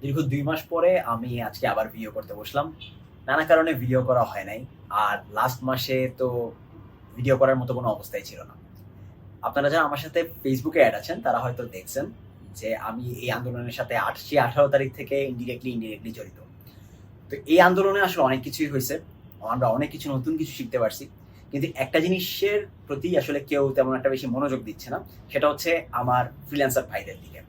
দীর্ঘ দুই মাস পরে আমি আজকে আবার ভিডিও করতে বসলাম। নানা কারণে ভিডিও করা হয় নাই। আর লাস্ট মাসে তো ভিডিও করার মতো কোনো অবস্থাই ছিল না। আপনারা যারা আমার সাথে ফেসবুকে অ্যাড আছেন, তারা হয়তো দেখছেন যে আমি এই আন্দোলনের সাথে আটশি আঠারো তারিখ থেকে ইনডিরেক্টলি ইনডিরেক্টলি জড়িত। তো এই আন্দোলনে আসলে অনেক কিছুই হয়েছে। আমরা অনেক কিছু, নতুন কিছু শিখতে পারছি। কিন্তু একটা জিনিসের প্রতি আসলে কেউ তেমন একটা বেশি মনোযোগ দিচ্ছে না। সেটা হচ্ছে আমার ফ্রিল্যান্সার ভাইদের দিকে।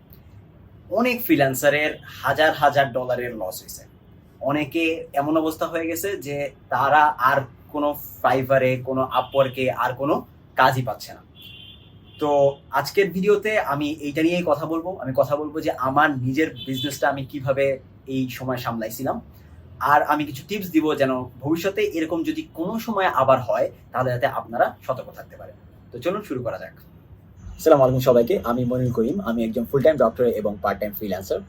অনেক ফ্রিল্যান্সারের হাজার হাজার ডলারের লস হয়েছে। অনেকে এমন অবস্থা হয়ে গেছে যে তারা আর কোনো ফাইভারে কোনো আপওয়ার্কে আর কোনো কাজই পাচ্ছে না। তো আজকের ভিডিওতে আমি এইটা নিয়েই কথা বলব। আমি কথা বলব যে আমার নিজের বিজনেসটা আমি কীভাবে এই সময় সামলাইছিলাম। আর আমি কিছু টিপস দিব যেন ভবিষ্যতে এরকম যদি কোনো সময় আবার হয়, তাহলে যাতে আপনারা সতর্ক থাকতে পারেন। তো চলুন শুরু করা যাক। আসসালামু আলাইকুম সবাইকে, আমি মনির করিম, আমি একজন ফুল টাইম ডক্টর এবং পার্ট টাইম ফ্রিল্যান্সার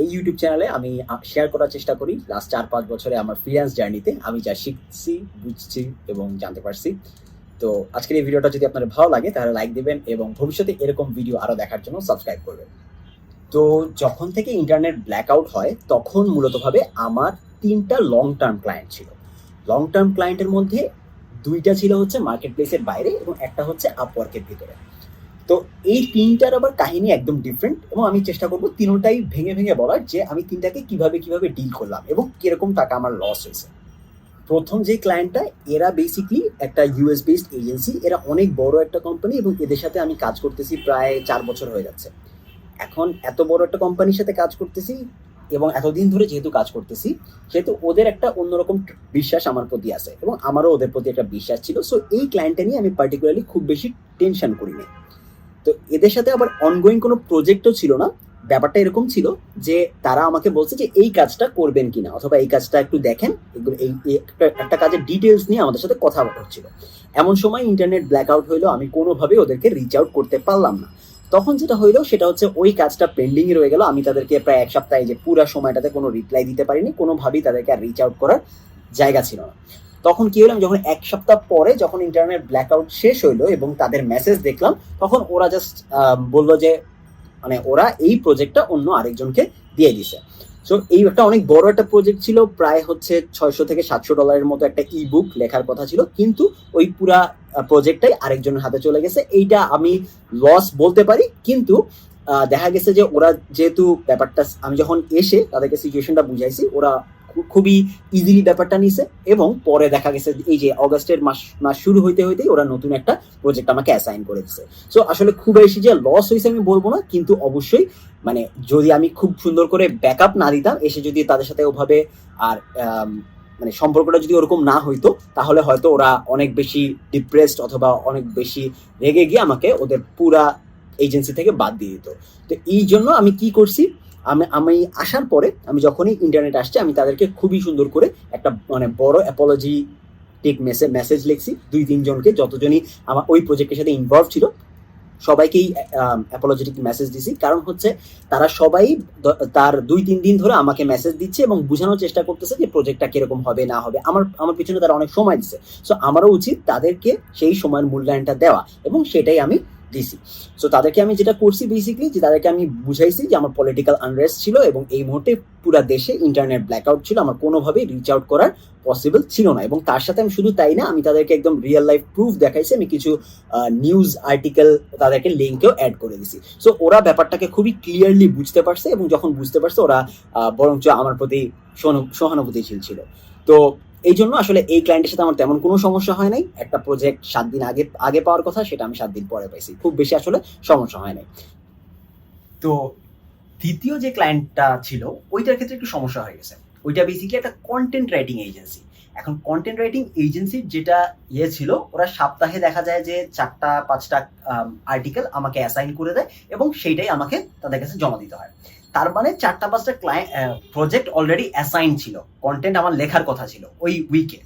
এই ইউটিউব চ্যানেলে আমি শেয়ার করার চেষ্টা করি। লাস্ট চার পাঁচ বছরে আমার ফ্রিল্যান্স জার্নিতে আমি যা শিখছি, বুঝছি এবং জানতে পারছি। তো আজকের এই ভিডিওটা যদি আপনার ভালো লাগে, তাহলে লাইক দিবেন এবং ভবিষ্যতে এরকম ভিডিও আরও দেখার জন্য সাবস্ক্রাইব করবেন। তো যখন থেকে ইন্টারনেট ব্ল্যাক আউট হয়, তখন মূলতভাবে আমার তিনটা লং টার্ম ক্লায়েন্ট ছিল। লং টার্ম ক্লায়েন্টের মধ্যে দুইটা ছিল হচ্ছে মার্কেট প্লেসের বাইরে এবং একটা হচ্ছে আপওয়ার্কের ভিতরে। তো এই তিনটার আবার কাহিনী একদম ডিফারেন্ট এবং আমি চেষ্টা করব তিনটাই ভেঙে ভেঙে বলার যে আমি তিনটাকে কীভাবে কীভাবে ডিল করলাম এবং কীরকম টাকা আমার লস হয়েছে। প্রথম যে ক্লায়েন্টটা এরা বেসিকলি একটা ইউএস বেসড এজেন্সি এরা অনেক বড় একটা কোম্পানি এবং এদের সাথে আমি কাজ করতেছি প্রায় চার বছর হয়ে যাচ্ছে। এখন এত বড় একটা কোম্পানির সাথে কাজ করতেছি এবং এতদিন ধরে যেহেতু কাজ করতেছি, সেহেতু ওদের একটা অন্যরকম বিশ্বাস আমার প্রতি আছে এবং আমারও ওদের প্রতি একটা বিশ্বাস ছিল। সো এই ক্লায়েন্টটা নিয়ে আমি পার্টিকুলারলি খুব বেশি টেনশন করিনি। তো এদের সাথে আবার অনগোয়িং কোনো প্রজেক্টও ছিল না। ব্যাপারটা এরকম ছিল যে তারা আমাকে বলছে যে এই কাজটা করবেন কিনা, অথবা এই কাজটা একটু দেখেন। এই একটা কাজের ডিটেলস নিয়ে আমাদের সাথে কথা হচ্ছিল। এমন সময় ইন্টারনেট ব্ল্যাক আউট হইল, আমি কোনোভাবে ওদেরকে রিচ আউট করতে পারলাম না। তখন যেটা হইল, সেটা হচ্ছে ওই কাজটা পেন্ডিং রয়ে গেল। আমি তাদেরকে প্রায় এক সপ্তাহে যে পুরো সময়টাতে কোনো রিপ্লাই দিতে পারিনি, কোনোভাবেই তাদেরকে আর রিচ আউট করার জায়গা ছিল না। তখন কি হলাম যখন এক সপ্তাহ পরে যখন ইন্টারনেট ব্ল্যাক আউট শেষ হইল এবং তাদের মেসেজ দেখলাম, তখন ওরা জাস্ট বলল যে মানে ওরা এই প্রজেক্টটা অন্য আরেকজনকে দিয়ে দিছে। সো এই একটা অনেক বড় একটা প্রজেক্ট ছিল, প্রায় হচ্ছে ছয়শো থেকে সাতশো ডলারের মতো একটা ই বুক লেখার কথা ছিল, কিন্তু ওই পুরা প্রজেক্টটাই আরেকজনের হাতে চলে গেছে। এইটা আমি লস বলতে পারি, কিন্তু দেখা গেছে যে ওরা যেহেতু ব্যাপারটা, আমি যখন এসে তাদেরকে সিচুয়েশনটা বুঝাইছি, ওরা খুবই ইজিলি ব্যাপারটা নিছে এবং পরে দেখা গেছে এই যে অগস্টের মাস মাস শুরু হইতে হইতেই ওরা নতুন একটা প্রজেক্ট আমাকে অ্যাসাইন করে দিছে। সো আসলে খুব বেশি যে লস হয়েছে আমি বলব না, কিন্তু অবশ্যই মানে যদি আমি খুব সুন্দর করে ব্যাকআপ না দিতাম, এসে যদি তাদের সাথে ওভাবে আর মানে সম্পর্কটা যদি ওরকম না হইতো, তাহলে হয়তো ওরা অনেক বেশি ডিপ্রেসড অথবা অনেক বেশি রেগে গিয়ে আমাকে ওদের পুরা এজেন্সি থেকে বাদ দিয়ে দিত। তো এই জন্য আমি কি করছি আমি আমি আসার পরে আমি যখনই ইন্টারনেট আসছে, আমি তাদেরকে খুবই সুন্দর করে একটা মানে বড় অ্যাপোলজি টেক মেসেজ মেসেজ লিখছি। দুই তিনজনকে যতজনই আমার ওই প্রজেক্টের সাথে ইনভলভ ছিল, সবাইকেই অ্যাপোলজেটিক মেসেজ দিছি। কারণ হচ্ছে তারা সবাই তার দুই, তিন দিন ধরে আমাকে মেসেজ দিচ্ছে এবং বোঝানোর চেষ্টা করতেছে যে প্রজেক্টটা কীরকম হবে, না হবে। আমার আমার পিছনে তারা অনেক সময় দিচ্ছে সো আমারও উচিত তাদেরকে সেই সময়ের মূল্যায়নটা দেওয়া এবং সেটাই আমি দিছি সো তাদেরকে আমি যেটা করছি বেসিকলি যে তাদেরকে আমি বুঝাইছি যে আমার পলিটিক্যাল আনরেস্ট ছিল এবং এই মুহূর্তে পুরো দেশে ইন্টারনেট ব্ল্যাকআউট ছিল, আমার কোনোভাবেই রিচ আউট করার পসিবল ছিল না এবং তার সাথে আমি শুধু তাই না, আমি তাদেরকে একদম রিয়েল লাইফ প্রুফ দেখাইছি, আমি কিছু নিউজ আর্টিকেল তাদেরকে লিঙ্কেও অ্যাড করে দিছি। সো ওরা ব্যাপারটাকে খুবই ক্লিয়ারলি বুঝতে পারছে এবং যখন বুঝতে পারছে, ওরা বরঞ্চ আমার প্রতি সহানু- সহানুভূতিশীল ছিল। তো এই জন্য আসলে এই ক্লায়েন্টের সাথে আমার তেমন কোনো সমস্যা হয় নাই। একটা প্রজেক্ট সাত দিন আগে আগে পাওয়ার কথা, সেটা আমি সাত দিন পরে পাইছি। খুব বেশি আসলে সমস্যা হয় নাই। তো দ্বিতীয় যে ক্লায়েন্টটা ছিল, ওইটার ক্ষেত্রে একটু সমস্যা হয়ে গেছে। ওইটা বেসিক্যালি একটা কন্টেন্ট রাইটিং এজেন্সি এখন কন্টেন্ট রাইটিং এজেন্সির যেটা ইয়ে ছিল, ওরা সপ্তাহে দেখা যায় যে চারটা, পাঁচটা আর্টিকেল আমাকে অ্যাসাইন করে দেয় এবং সেইটাই আমাকে তাদের কাছে জমা দিতে হয়। তার মানে চারটা পাঁচটা ক্লায়েন্ট প্রজেক্ট অলরেডি অ্যাসাইন ছিল। কন্টেন্ট আমার লেখার কথা ছিল ওই উইকে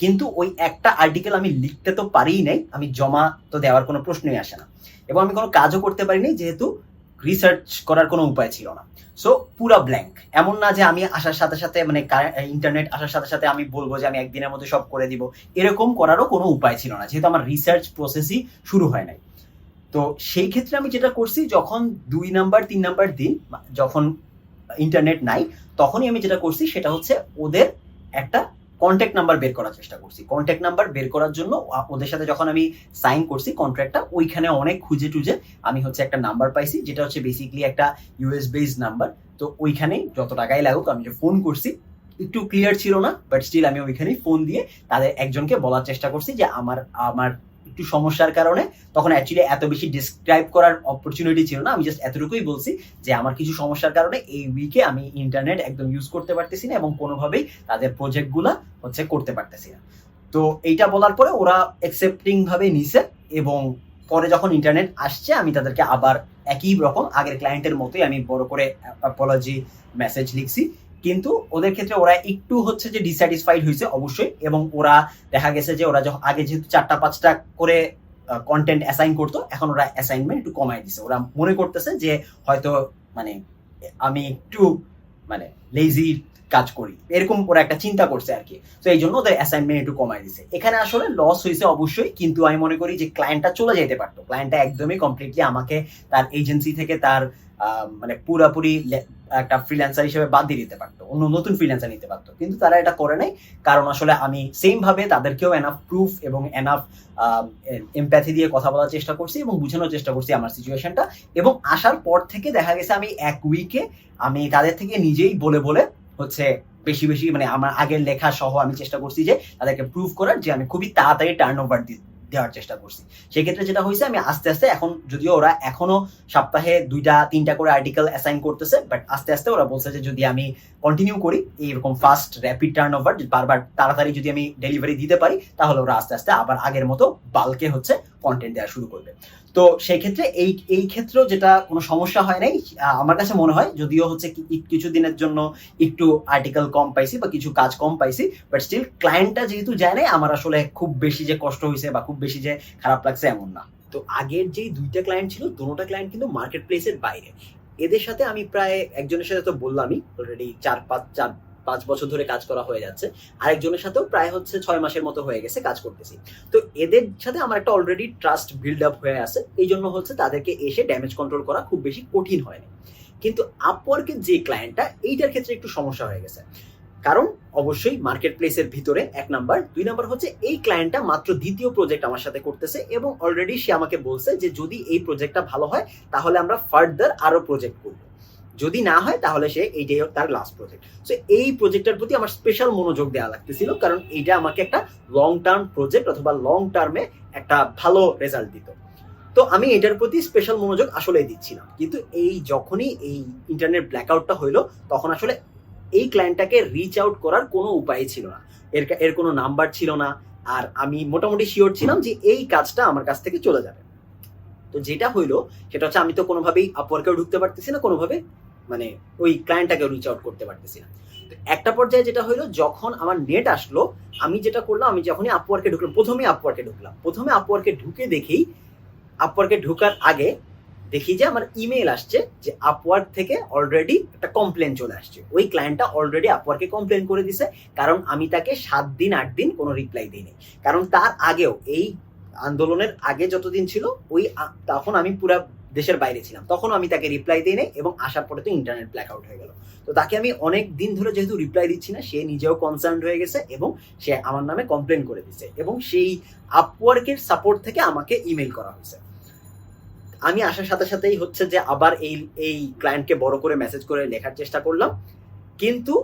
কিন্তু ওই একটা আর্টিকেল আমি লিখতে তো পারিই নাই, আমি জমা তো দেওয়ার কোনো প্রশ্নই আসে না। এবং আমি কোনো কাজও করতে পারিনি, যেহেতু রিসার্চ করার কোনো উপায় ছিল না। সো পুরা ব্ল্যাঙ্ক এমন না যে আমি আসার সাথে সাথে মানে ইন্টারনেট আসার সাথে সাথে আমি বলব যে আমি একদিনের মধ্যে সব করে দিব। এরকম করারও কোনো উপায় ছিল না, যেহেতু আমার রিসার্চ প্রসেসই শুরু হয় নাই। তো সেই ক্ষেত্রে আমি যেটা করছি, যখন দুই নাম্বার, তিন নাম্বার দিন যখন ইন্টারনেট নাই, তখনই আমি যেটা করছি, সেটা হচ্ছে ওদের একটা কন্ট্যাক্ট নাম্বার বের করার চেষ্টা করছি। কন্ট্যাক্ট নাম্বার বের করার জন্য ওদের সাথে যখন আমি সাইন করছি কন্ট্রাক্টটা ওইখানে অনেক খুঁজে টুজে আমি হচ্ছে একটা নাম্বার পাইছি, যেটা হচ্ছে বেসিক্যালি একটা ইউএস বেস নাম্বার তো ওইখানে যত টাকাই লাগুক, আমি যে ফোন করছি, একটু ক্লিয়ার ছিল না বাট স্টিল আমি ওইখানেই ফোন দিয়ে তাদের একজনকে বলার চেষ্টা করছি যে আমার আমার একটু সমস্যার কারণে তখন অ্যাকচুয়ালি এত বেশি ডিসক্রাইব করার অপরচুনিটি ছিল না। আমি জাস্ট এতটুকুই বলছি যে আমার কিছু সমস্যার কারণে এই উইকে আমি ইন্টারনেট একদম ইউজ করতে পারতেছি না এবং কোনোভাবেই তাদের প্রজেক্টগুলা হচ্ছে করতে পারতেছি না। তো এইটা বলার পরে ওরা অ্যাকসেপ্টিং ভাবে নিছে এবং পরে যখন ইন্টারনেট আসছে, আমি তাদেরকে আবার একই রকম আগের ক্লায়েন্টের মতোই আমি বড় করে অ্যাপোলজি মেসেজ লিখছি। কিন্তু ওদের ক্ষেত্রে ওরা একটু হচ্ছে যে ডিস্যাটিসফাইড হয়েছে অবশ্যই, এবং ওরা দেখা গেছে যে ওরা যখন আগে যেহেতু চারটা পাঁচটা করে কন্টেন্ট অ্যাসাইন করতো, এখন ওরা অ্যাসাইনমেন্ট একটু কমাই দিছে। ওরা মনে করতেছে যে হয়তো মানে আমি একটু মানে লেজি কাজ করি। এরকম ওরা একটা চিন্তা করছে আর কি তো এই জন্য ওদের অ্যাসাইনমেন্ট একটু কমাই দিছে। এখানে আসলে লস হয়েছে অবশ্যই, কিন্তু আমি মনে করি যে ক্লায়েন্টটা চলে যেতে পারতো। ক্লায়েন্টটা একদমই কমপ্লিটলি আমাকে তার এজেন্সি থেকে তার মানে পুরাপুরি একটা ফ্রিল্যান্সার হিসেবে বাদ দিয়ে দিতে পারতো। অন্য নতুন ফ্রিল্যান্সার নিতে পারতো। কিন্তু তারা এটা করে নাই। কারণ আসলে আমি সেম ভাবে তাদেরকেও এনাফ প্রুফ এবং এনাফ এমপ্যাথি দিয়ে কথা বলার চেষ্টা করছি এবং বোঝানোর চেষ্টা করছি আমার সিচুয়েশনটা এবং আসার পর থেকে দেখা গেছে আমি এক উইকে আমি তাদের থেকে নিজেই বলে বলে হচ্ছে বেশি বেশি মানে আমার আগের লেখা সহ আমি চেষ্টা করছি যে তাদেরকে প্রুভ করার যে আমি খুবই তাড়াতাড়ি টার্ন ওভার দেওয়ার চেষ্টা করছি। সেক্ষেত্রে যেটা হয়েছে, আমি আস্তে আস্তে এখন যদিও ওরা এখনও সপ্তাহে দুইটা, তিনটা করে আর্টিকেল অ্যাসাইন করতেছে বাট আস্তে আস্তে ওরা বলছে যে যদি আমি কন্টিনিউ করি, এইরকম ফাস্ট র্যাপিড টার্ন ওভার বারবার তাড়াতাড়ি যদি আমি ডেলিভারি দিতে পারি, তাহলে ওরা আস্তে আস্তে আবার আগের মতো বালকে হচ্ছে কন্টেন্ট দেওয়া শুরু করবে। তো সেই ক্ষেত্রে এই এই ক্ষেত্রেও যেটা কোনো সমস্যা হয় নাই আমার কাছে মনে হয়, যদিও হচ্ছে কিছু দিনের জন্য একটু আর্টিকেল কম পাইছি বা কিছু কাজ কম পাইছি বাট স্টিল ক্লায়েন্টটা যেহেতু যায় নাই আমার আসলে খুব বেশি যে কষ্ট হয়েছে বা খুব বেশি যে খারাপ লাগছে এমন না। তো আগের যেই দুইটা ক্লায়েন্ট ছিল, দুটোটা ক্লায়েন্ট কিন্তু মার্কেট প্লেসের বাইরে। এদের সাথে আমি প্রায় একজনের সাথে তো বললামই অলরেডি চার পাঁচ, চার পাঁচ বছর ধরে কাজ করা হয়ে যাচ্ছে। আরেকজনের সাথেও প্রায় হচ্ছে ছয় মাসের মতো হয়ে গেছে কাজ করতেছি। তো এদের সাথে আমার একটা অলরেডি ট্রাস্ট বিল্ড আপ হয়ে আছে। এই জন্য হচ্ছে তাদেরকে এসে ড্যামেজ কন্ট্রোল করা খুব বেশি কঠিন হয়নি। কিন্তু আপওয়ার্কের যে ক্লায়েন্টটা এইটার ক্ষেত্রে একটু সমস্যা হয়ে গেছে। কারণ অবশ্যই মার্কেট প্লেসের ভিতরে এক নাম্বার। দুই নাম্বার হচ্ছে এই ক্লায়েন্টটা মাত্র দ্বিতীয় প্রজেক্ট আমার সাথে করতেছে এবং অলরেডি সে আমাকে বলছে যে যদি এই প্রজেক্টটা ভালো হয়, তাহলে আমরা ফার্দার আরও প্রজেক্ট করব। যদি না হয়, তাহলে সে এইটাই তার লাস্ট প্রজেক্ট সো এই প্রজেক্টটার প্রতি আমার স্পেশাল মনোযোগ দেওয়া লাগতেছিল, কারণ এইটা আমাকে একটা লং টার্ম প্রজেক্ট অথবা লং টার্মে একটা ভালো রেজাল্ট দিত। তো আমি এটার প্রতি স্পেশাল মনোযোগ আসলে দিচ্ছিলাম। কিন্তু এই যখনই এই ইন্টারনেট ব্ল্যাকআউটটা হইল, তখন আসলে এই ক্লায়েন্টটাকে রিচ আউট করার কোনো উপায় ছিল না। এর এর কোনো নাম্বার ছিল না। আর আমি মোটামুটি শিওর ছিলাম যে এই কাজটা আমার কাছ থেকে চলে যাবে। তো যেটা হইল, সেটা হচ্ছে আমি তো কোনোভাবেই আপওয়ার্কেও ঢুকতে পারতেছি না, কোনোভাবে মানে ওই ক্লায়েন্টটাকে রিচ আউট করতে পারতেছি না। তো একটা পর্যায়ে যেটা হইল, যখন আমার নেট আসলো, আমি যেটা করলাম, আমি যখনই আপওয়ার্কে ঢুকলাম প্রথমে আপওয়ার্কে ঢুকলাম। প্রথমে আপওয়ার্কে ঢুকে দেখেই আপওয়ার্কে ঢুকার আগে দেখি যে আমার ইমেল আসছে যে আপওয়ার্ক থেকে অলরেডি একটা কমপ্লেন চলে আসছে। ওই ক্লায়েন্টটা অলরেডি আপওয়ার্কে কমপ্লেন করে দিছে, কারণ আমি তাকে সাত দিন, আট দিন কোনো রিপ্লাই দিইনি। কারণ তার আগেও এই আন্দোলনের আগে যতদিন ছিল, ওই তখন আমি পুরা দেশের বাইরে ছিলাম। তখন আমি তাকে রিপ্লাই দিই নাই এবং আসার পরে তো ইন্টারনেট ব্ল্যাক আউট হয়ে গেল। তো তাকে আমি অনেক দিন ধরে যেহেতু রিপ্লাই দিচ্ছি না, সে নিজেও কনসার্ন হয়ে গেছে এবং সে আমার নামে কমপ্লেন করে দিছে এবং সেই আপওয়ার্কের সাপোর্ট থেকে আমাকে ইমেল করা হয়েছে। আমি আসার সাথে সাথেই হচ্ছে যে আবার এই এই ক্লায়েন্টকে বড় করে মেসেজ করে লেখার চেষ্টা করলাম। কিন্তু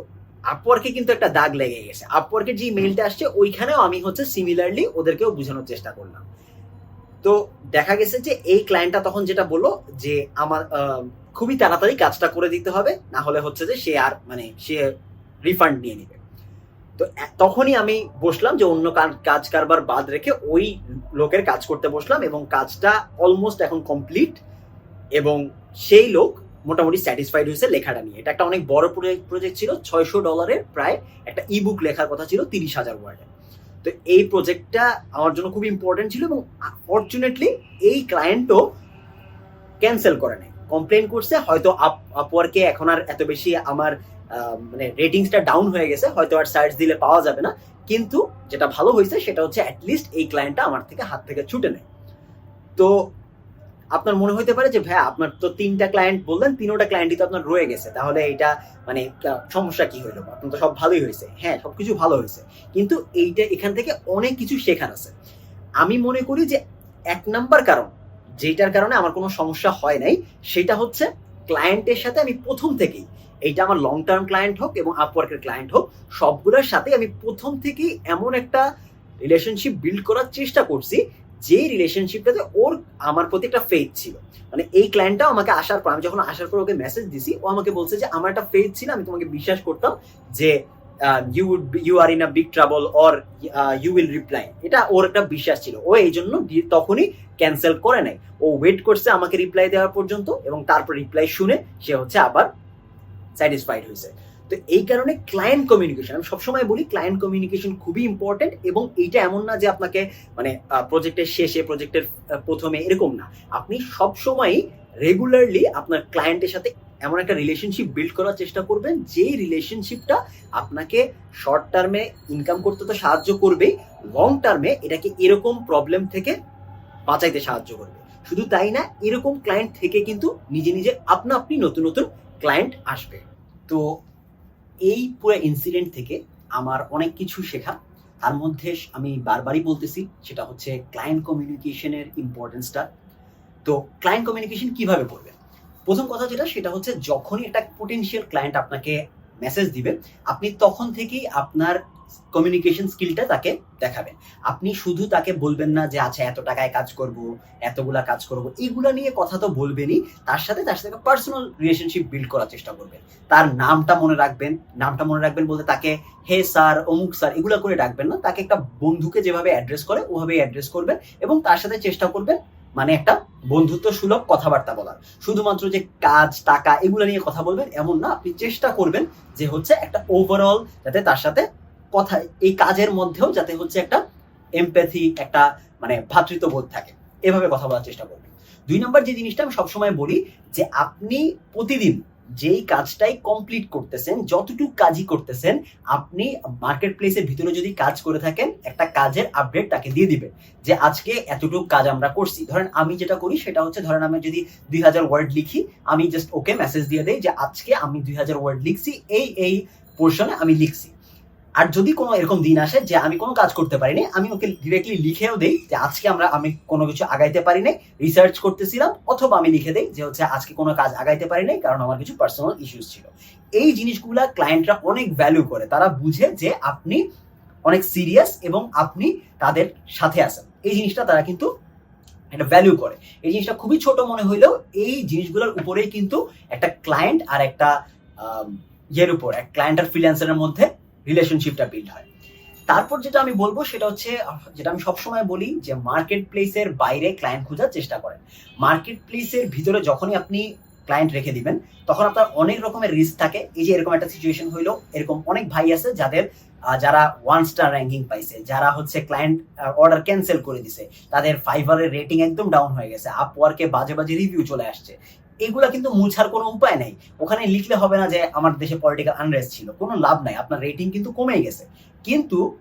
আপওয়ার্কে কিন্তু একটা দাগ লেগে গেছে। আপওয়ার্কের যে মেইলটা আসছে, ওইখানেও আমি হচ্ছে সিমিলারলি ওদেরকেও বোঝানোর চেষ্টা করলাম। তো দেখা গেছে যে এই ক্লায়েন্টটা তখন যেটা বলল যে, আমার খুবই তাড়াতাড়ি কাজটা করে দিতে হবে, না হলে হচ্ছে যে সে আর মানে সে রিফান্ড নিয়ে নিবে। তো তখনই আমি বসলাম যে অন্য কাজ- কাজ কারবার বাদ রেখে ওই লোকের কাজ করতে বসলাম এবং কাজটা অলমোস্ট এখন কমপ্লিট এবং সেই লোক মোটামুটি স্যাটিসফাইড হয়েছে লেখাটা নিয়ে। এটা একটা অনেক বড় প্রজেক্ট ছিল, ছয়শো ডলারে প্রায় একটা ইবুক লেখার কথা ছিল তিরিশ হাজার ওয়ার্ডে তো এই প্রজেক্টটা আমার জন্য খুব ইম্পর্টেন্ট ছিল এবং ফর্চুনেটলি এই ক্লায়েন্টও ক্যান্সেল করে নেয় কমপ্লেন করছে, হয়তো আপ আপওয়ার্কে এখন আর এত বেশি আমার মানে রেটিংসটা ডাউন হয়ে গেছে, হয়তো আর সার্চ দিলে পাওয়া যাবে না। কিন্তু যেটা ভালো হয়েছে সেটা হচ্ছে অ্যাটলিস্ট এই ক্লায়েন্টটা আমার থেকে হাত থেকে ছুটে নেয়। তো আপনার মনে হতে পারে যে ভাই আপনার তো তিনটা ক্লায়েন্ট বললেন, তিনোটা ক্লায়েন্টই তো আপনার রয়ে গেছে। তাহলে এটা মানে সমস্যা কি হইল? আপনার তো সব ভালোই হয়েছে হ্যাঁ সবকিছু ভালো হয়েছে কিন্তু এইটা, এখান থেকে অনেক কিছু শেখার আছে। আমি মনে করি যে, এক নাম্বার কারণ যেটার কারণে আমার কোনো সমস্যা হয় নাই, সেটা হচ্ছে ক্লায়েন্টের সাথে আমি প্রথম থেকেই, এইটা আমার লং টার্ম ক্লায়েন্ট হোক এবং আপওয়ার্কের ক্লায়েন্ট হোক, সবগুলোর সাথে আমি প্রথম থেকেই এমন একটা রিলেশনশিপ বিল্ড করার চেষ্টা করছি যে রিলেশনশিপটাতে ওর আমার প্রতি একটা ফেথ ছিল। মানে এই ক্লায়েন্টটা আমাকে আসার পর, আমি যখন আসার পর ওকে মেসেজ দিছি, ও আমাকে বলছে যে, আমার একটা ফেথ ছিল, আমি তোমাকে বিশ্বাস করতাম যে you would you are in a big or you will reply এটা ওর একটা বিশ্বাস ছিল। ও এই জন্য তখনই ক্যান্সেল করে নাই। ও ওয়েট করছে আমাকে রিপ্লাই দেওয়ার পর্যন্ত এবং তারপর রিপ্লাই শুনে সে হচ্ছে আবার স্যাটিসফাইড হয়েছে। তো এই কারণে ক্লায়েন্ট কমিউনিকেশন আমি সবসময় বলি ক্লায়েন্ট কমিউনিকেশন খুবই ইম্পর্টেন্ট এবং এইটা এমন না যে আপনাকে মানে প্রজেক্টের শেষে প্রজেক্টের প্রথমে এরকম না। আপনি সবসময়ই রেগুলারলি আপনার ক্লায়েন্টের সাথে এমন একটা রিলেশনশিপ বিল্ড করার চেষ্টা করবেন, যেই রিলেশনশিপটা আপনাকে শর্ট টার্মে ইনকাম করতে তো সাহায্য করবেই লং টার্মে এটাকে এরকম প্রবলেম থেকে বাঁচাইতে সাহায্য করবে। শুধু তাই না, এরকম ক্লায়েন্ট থেকে কিন্তু নিজে নিজে আপনা আপনি নতুন নতুন ক্লায়েন্ট আসবে। তো এই পুরো ইনসিডেন্ট থেকে আমার অনেক কিছু শেখা। তার মধ্যে আমি বারবারই বলতেছি, সেটা হচ্ছে ক্লায়েন্ট কমিউনিকেশনের ইম্পর্টেন্সটা তো ক্লায়েন্ট কমিউনিকেশন কীভাবে করবে প্রথম কথা যেটা, সেটা হচ্ছে যখনই একটা পোটেনশিয়াল ক্লায়েন্ট আপনাকে মেসেজ দিবে, আপনি তখন থেকেই আপনার কমিউনিকেশন স্কিলটা তাকে দেখাবেন আপনি শুধু তাকে বলবেন না যে আচ্ছা এত টাকায় কাজ করব, এতগুলা কাজ করব। এইগুলা নিয়ে কথা তো বলবেনই, তার সাথে তার সাথে পার্সোনাল রিলেশনশিপ বিল্ড করার চেষ্টা করবেন। তার নামটা মনে রাখবেন, নামটা মনে রাখবেন বলতে তাকে, হে স্যার, অমুক স্যার, এগুলো করে ডাকবেন না। তাকে একটা বন্ধুকে যেভাবে অ্যাড্রেস করে, ওভাবে অ্যাড্রেস করবেন এবং তার সাথে চেষ্টা করবেন মানে একটা বন্ধুত্ব সুলভ কথাবার্তা বলার। শুধুমাত্র যে কাজ, টাকা, এগুলো নিয়ে কথা বলবেন, এমন না। আপনি চেষ্টা করবেন যে হচ্ছে একটা ওভারঅল যাতে তার সাথে কথা এই কাজের মধ্যেও যাতে হচ্ছে একটা এমপ্যাথি একটা মানে ভ্রাতৃত্ববোধ থাকে। এভাবে কথা বলার চেষ্টা করবেন দুই নম্বর যে জিনিসটা আমি সবসময় বলি, যে আপনি প্রতিদিন যেই কাজটাই কমপ্লিট করতেছেন, যতটুকু কাজই করতেছেন, আপনি মার্কেট প্লেসের ভিতরে যদি কাজ করে থাকেন, একটা কাজের আপডেট তাকে দিয়ে দিবেন। যে আজকে এতটুকু কাজ আমরা করছি। ধরেন আমি যেটা করি, সেটা হচ্ছে ধরেন আমি যদি দুই হাজার ওয়ার্ড লিখি, আমি জাস্ট ওকে মেসেজ দিয়ে দেই যে আজকে আমি দুই হাজার ওয়ার্ড লিখছি, এই এই পোর্শনে আমি লিখছি। আর যদি কোনো এরকম দিন আসে যে আমি কোনো কাজ করতে পারিনি, আমি ওকে ডিরেক্টলি লিখেও দেই যে আজকে আমরা, আমি কোনো কিছু আগাইতে পারি নাই রিসার্চ করতেছিলাম, অথবা আমি লিখে দেই যে হচ্ছে আজকে কোনো কাজ আগাইতে পারি নাই কারণ আমার কিছু পার্সোনাল ইস্যুস ছিল। এই জিনিসগুলা ক্লায়েন্টরা অনেক ভ্যালু করে। তারা বুঝে যে আপনি অনেক সিরিয়াস এবং আপনি তাদের সাথে আছেন। এই জিনিসটা তারা কিন্তু একটা ভ্যালু করে। এই জিনিসটা খুবই ছোট মনে হইলেও এই জিনিসগুলোর উপরেই কিন্তু একটা ক্লায়েন্ট আর একটা ইয়ের উপর, এক ক্লায়েন্ট আর ফ্রিল্যান্সারের মধ্যে রিলেশনশিপটা বিল্ড হয়। তারপর যেটা আমি বলব সেটা হচ্ছে, যেটা আমি সবসময় বলি যে মার্কেট প্লেসের বাইরে ক্লায়েন্ট খোঁজার চেষ্টা করেন। মার্কেট প্লেসের ভিতরে যখনই আপনি ক্লায়েন্ট রেখে দিবেন, তখন আপনার অনেক রকমের রিস্ক থাকে। এই যে এরকম একটা সিচুয়েশন হইল, এরকম অনেক ভাই আছে যাদের যারা ওয়ান স্টার র্যাঙ্কিং পাইছে, যারা হচ্ছে ক্লায়েন্ট অর্ডার ক্যান্সেল করে দিছে। তাদের ফাইবারের রেটিং একদম ডাউন হয়ে গেছে। আপওয়ার্কে বাজে বাজে রিভিউ চলে আসছে। এগুলা কিন্তু মুছার কোনো উপায় নাই। ওখানে লিখলে হবে না যে আমার দেশে পলিটিক্যাল আনরেস্ট ছিল। কোনো লাভ নাই। আপনার রেটিং কিন্তু কমে গেছে। কিন্তু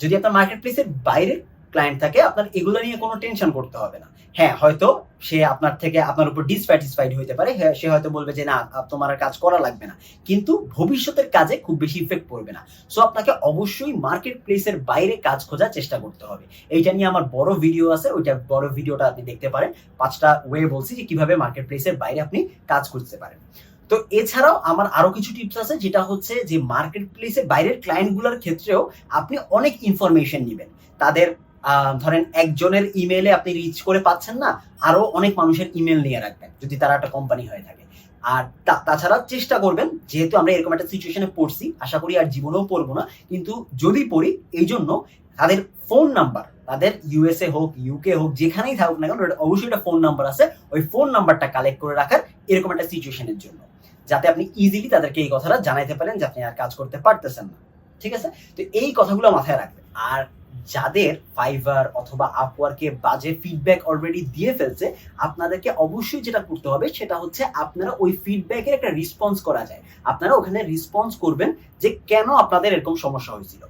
যদি আপনার মার্কেট প্লেসের বাইরে ক্লায়েন্ট থাকে আপনার এগুলো নিয়ে কোনো টেনশন করতে হবে না। হ্যাঁ হয়তো সে আপনার থেকে আপনার উপর ডিসস্যাটিসফাইড হতে পারে হ্যাঁ, সে হয়তো বলবে যে না তোমার কাজ করা লাগবে না। কিন্তু ভবিষ্যতের কাজে খুব বেশি ইফেক্ট পড়বে না। সো আপনাকে অবশ্যই মার্কেট প্লেসের বাইরে কাজ খোঁজার চেষ্টা করতে হবে। এইটা নিয়ে আমার বড় ভিডিও আছে ওইটা বড় ভিডিওটা আপনি দেখতে পারেন। পাঁচটা ওয়ে বলছি যে কীভাবে মার্কেট প্লেসের বাইরে আপনি কাজ করতে পারেন। তো এছাড়াও আমার আরও কিছু টিপস আছে যেটা হচ্ছে যে মার্কেট প্লেসের বাইরের ক্লায়েন্টগুলোর ক্ষেত্রেও আপনি অনেক ইনফরমেশন নেবেন। তাদের ধরেন একজনের ইমেলে আপনি রিচ করে পাচ্ছেন না, আরও অনেক মানুষের ইমেল নিয়ে রাখবেন, যদি তারা একটা কোম্পানি হয়ে থাকে। আর তাছাড়া চেষ্টা করবেন, যেহেতু আমরা এরকম একটা সিচুয়েশনে পড়ছি, আশা করি আর জীবনেও পড়ব না, কিন্তু যদি পড়ি এই জন্য তাদের ফোন নাম্বার তাদের ইউএসএ হোক ইউকে হোক, যেখানেই থাকুক না কেন, অবশ্যই একটা ফোন নাম্বার আছে, ওই ফোন নাম্বারটা কালেক্ট করে রাখার এরকম একটা সিচুয়েশনের জন্য। যাতে আপনি ইজিলি তাদেরকে এই কথাটা জানাইতে পারেন যে আপনি আর কাজ করতে পারতেছেন না। ঠিক আছে? তো এই কথাগুলো মাথায় রাখবেন। আর যাদের ফাইবার অথবা আপওয়ার্কে বাজে ফিডব্যাক অলরেডি দিয়ে ফেলছে, আপনাদেরকে অবশ্যই যেটা করতে হবে সেটা হচ্ছে আপনারা ওই ফিডব্যাকের একটা রেসপন্স করা যায়। আপনারা ওখানে রেসপন্স করবেন যে কেন আপনাদের এরকম সমস্যা হয়েছিল।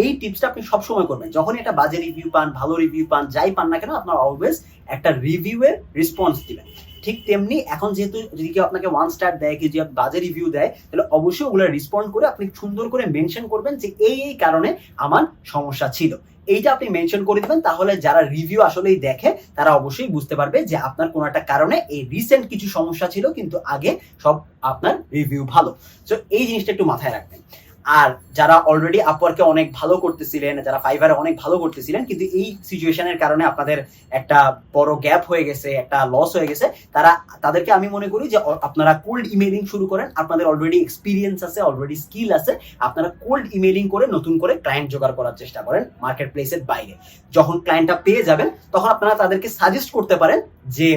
এই টিপসটা আপনি সবসময় করবেন। যখন এটা বাজে রিভিউ পান, ভালো রিভিউ পান, যাই পান না কেন, আপনারা অলওয়েজ একটা রিভিউয়ের রেসপন্স দিবেন। ঠিক তেমনি এখন যেহেতু যদি কেউ আপনাকে ওয়ান স্টার দেয়, কেউ যদি বাজে রিভিউ দেয়, তাহলে অবশ্যই ওগুলো রেসপন্ড করে আপনি সুন্দর করে মেনশন করবেন যে এই এই কারণে আমার সমস্যা ছিল। এইটা আপনি মেনশন করে দিবেন, তাহলে যারা রিভিউ আসলেই দেখে, তারা অবশ্যই বুঝতে পারবে যে আপনার কোনো একটা কারণে এই রিসেন্ট কিছু সমস্যা ছিল, কিন্তু আগে সব আপনার রিভিউ ভালো। সো এই জিনিসটা একটু মাথায় রাখবেন। আর যারা অলরেডি আপওয়ার্কে অনেক ভালো করতেছিলেন, যারা ফাইবারে অনেক ভালো করতেছিলেন, কিন্তু এই সিচুয়েশনের কারণে আপনাদের একটা বড় গ্যাপ হয়ে গেছে, একটা লস হয়ে গেছে। তারা, তাদেরকে আমি মনে করি যে আপনারা কোল্ড ইমেলিং শুরু করেন। আপনাদের অলরেডি এক্সপিরিয়েন্স আছে অলরেডি স্কিল আছে। আপনারা কোল্ড ইমেলিং করে নতুন করে ক্লায়েন্ট জোগাড় করার চেষ্টা করেন মার্কেট প্লেসের বাইরে। যখন ক্লায়েন্টটা পেয়ে যাবেন, তখন আপনারা তাদেরকে সাজেস্ট করতে পারেন যে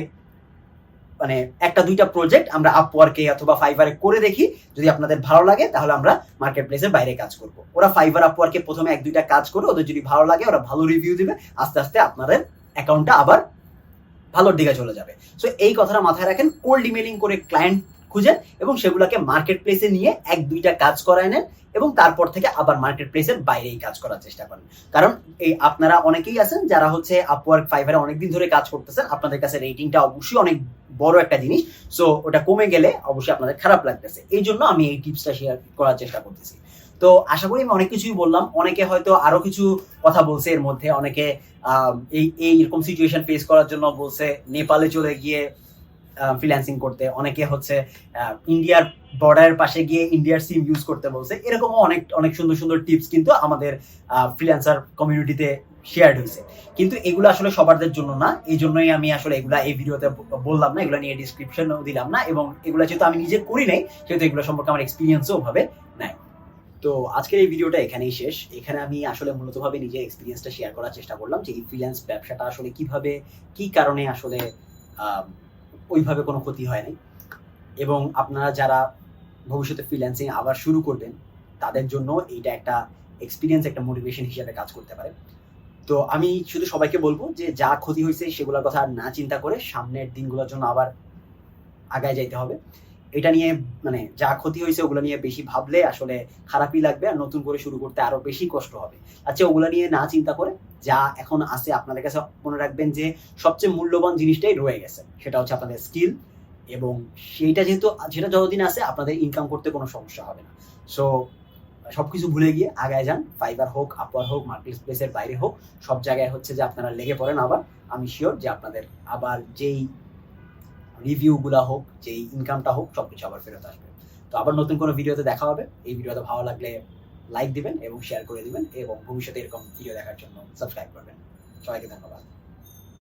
মানে একটা দুইটা প্রজেক্ট আমরা আপওয়ার্কে অথবা ফাইবারে করে দেখি। যদি আপনাদের ভালো লাগে, তাহলে আমরা মার্কেট প্লেসের বাইরে কাজ করব। ওরা ফাইবার আপওয়ার্কে প্রথমে এক দুইটা কাজ করে, ওদের যদি ভালো লাগে, ওরা ভালো রিভিউ দিবে, আস্তে আস্তে আপনাদের অ্যাকাউন্টটা আবার ভালোর দিকে চলে যাবে। সো এই কথাটা মাথায় রাখেন কোল্ড ইমেলিং করে ক্লায়েন্ট খুঁজেন এবং সেগুলোকে মার্কেট প্লেসে নিয়ে এক, দুইটা কাজ করায় নেন এবং তারপর থেকে আবার মার্কেট প্লেসের বাইরেই কাজ করার চেষ্টা করেন। কারণ এই আপনারা অনেকেই আছেন যারা হচ্ছে আপওয়ার্ক ফাইভারে অনেকদিন ধরে কাজ করতেছেন, আপনাদের কাছে রেটিংটা অবশ্যই অনেক বড় একটা জিনিস। সো ওটা কমে গেলে অবশ্যই আপনাদের খারাপ লাগতেছে। এই জন্য আমি এই টিপসটা শেয়ার করার চেষ্টা করতেছি। তো আশা করি আমি অনেক কিছুই বললাম। অনেকে হয়তো আরও কিছু কথা বলছে এর মধ্যে। অনেকে এই এই এরকম সিচুয়েশন ফেস করার জন্য বলছে, নেপালে চলে গিয়ে ফ্রিল্যান্সিং করতে, অনেকে হচ্ছে ইন্ডিয়ার বর্ডারের পাশে গিয়ে ইন্ডিয়ার সিম ইউজ করতে বলছে। এরকমও অনেক অনেক সুন্দর সুন্দর টিপস কিন্তু আমাদের ফ্রিল্যান্সার কমিউনিটিতে শেয়ার্ড হয়েছে। কিন্তু এগুলো আসলে সবারদের জন্য না। এই জন্যই আমি আসলে এগুলা এই ভিডিওতে বললাম না, এগুলো নিয়ে ডিসক্রিপশনও দিলাম না এবং এগুলো যেহেতু আমি নিজে করি নাই, সেহেতু এগুলো সম্পর্কে আমার এক্সপিরিয়েন্সও ভাবে নাই। তো আজকের এই ভিডিওটা এখানেই শেষ। এখানে আমি আসলে মূলত ভাবে নিজের এক্সপিরিয়েন্সটা শেয়ার করার চেষ্টা করলাম যে এই ফ্রিল্যান্স ব্যবসাটা আসলে কীভাবে, কি কারণে আসলে ওইভাবে কোনো ক্ষতি হয়নি। এবং আপনারা যারা ভবিষ্যতে ফ্রিল্যান্সিং আবার শুরু করবেন, তাদের জন্য এইটা একটা এক্সপিরিয়েন্স একটা মোটিভেশন হিসাবে কাজ করতে পারে। তো আমি শুধু সবাইকে বলব যে যা ক্ষতি হয়েছে সেগুলোর কথা আর না চিন্তা করে সামনের দিনগুলোর জন্য আবার আগায় যাইতে হবে। এটা নিয়ে মানে যা ক্ষতি হয়েছে ওগুলো নিয়ে বেশি ভাবলে আসলে খারাপই লাগবে আর নতুন করে শুরু করতে আরও বেশি কষ্ট হবে। আচ্ছা ওগুলো নিয়ে না চিন্তা করে যা এখন আছে আপনাদের কাছে মনে রাখবেন যে সবচেয়ে মূল্যবান জিনিসটাই রয়ে গেছে। সেটা হচ্ছে আপনাদের স্কিল এবং সেইটা যেহেতু, যেটা যতদিন আছে আপনাদের ইনকাম করতে কোনো সমস্যা হবে না। সো সবকিছু ভুলে গিয়ে আগায় যান ফাইবার হোক আপওয়ার হোক মার্কেট প্লেসের বাইরে হোক, সব জায়গায় হচ্ছে যে আপনারা লেগে পড়েন আবার। আমি শিওর যে আপনাদের আবার যেই রিভিউগুলা হোক যে ইনকামটা হোক, সবকিছু আবার ফেরত আসবে। তো আবার নতুন কোনো ভিডিওতে দেখা হবে। এই ভিডিওতে ভালো লাগলে লাইক দিবেন এবং শেয়ার করে দিবেন এবং ভবিষ্যতে এরকম ভিডিও দেখার জন্য সাবস্ক্রাইব করবেন। সবাইকে ধন্যবাদ।